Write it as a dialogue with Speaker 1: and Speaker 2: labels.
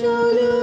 Speaker 1: চলো